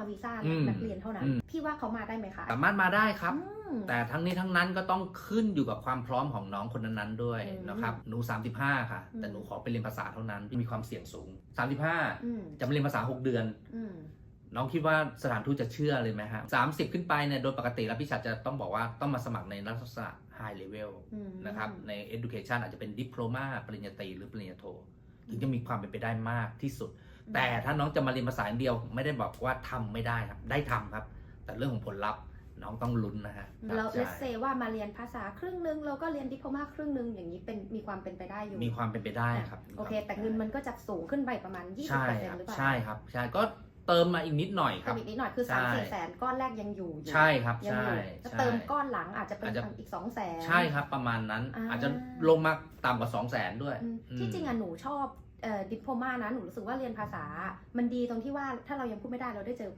มาวีซ่าอืม นักเรียนเท่านั้นอืมพี่ว่าเขามาได้ไหมคะสามารถมาได้ครับ อืม แต่ทั้งนี้ทั้งนั้นก็ต้องขึ้นอยู่กับความพร้อมของน้องคนนั้นๆด้วยอืมนะครับหนู 35 ค่ะ อืม แต่หนูขอไปเรียนภาษาเท่านั้นมีความเสี่ยงสูง35อืมจะมาเรียนภาษา 6 เดือน อืม น้องคิดว่าสถานทูตจะเชื่อเลยไหมฮะสามสิบขึ้นไปเนี่ยโดยปกติแล้วพี่ชัดจะต้องบอกว่าต้องมาสมัครในลักษณะ high level อืมนะครับ ใน education อาจจะเป็นดิ p l o m a ปริญญาตรีหรือปริญญาโท ถึงจะมีความเป็นไปได้มากที่สุด แต่ถ้าน้องจะมาเรียนภาษาอย่างเดียว ไม่ได้บอกว่าทำไม่ได้ครับ ได้ทำครับ แต่เรื่องของผลลัพธ์น้องต้องลุ้นนะฮะเราใช่เลสเซว่ามาเรียนภาษาครึ่งหนึงเราก็เรียนดิโพมาครึ่งหนึงอย่างนี้เป็นมีความเป็นไปได้อยู่ มีความเป็นไปได้ครับ โอเค แต่เงินมันก็จะสูงขึ้นไปประมาณ 20%ใช่ครับหรือเปล่า ใช่ครับ ใช่ก็ เติมมาอีกนิดหน่อยคเติรับ มอีกนิดหน่อยคือใช่3 4แสนก้อนแรกยังอยู่อยู่ใช่ครับยังใช่อยู่แล้วใช่ เติมก้อนหลังอาจจะเป็นอาจจะ อีก2แสน ใช่ครับประมาณนั้นอ่า อาจจะลงมาต่ำกว่า 2 0 0 0 0 0ด้วย อืมอืม ที่จริงอะหนูชอบเอ่อดิโพมานะ หนูรู้สึกว่าเรียนภาษา มันดีตรงที่ว่าถ้าเรายังพูดไม่ได้เราได้เจอ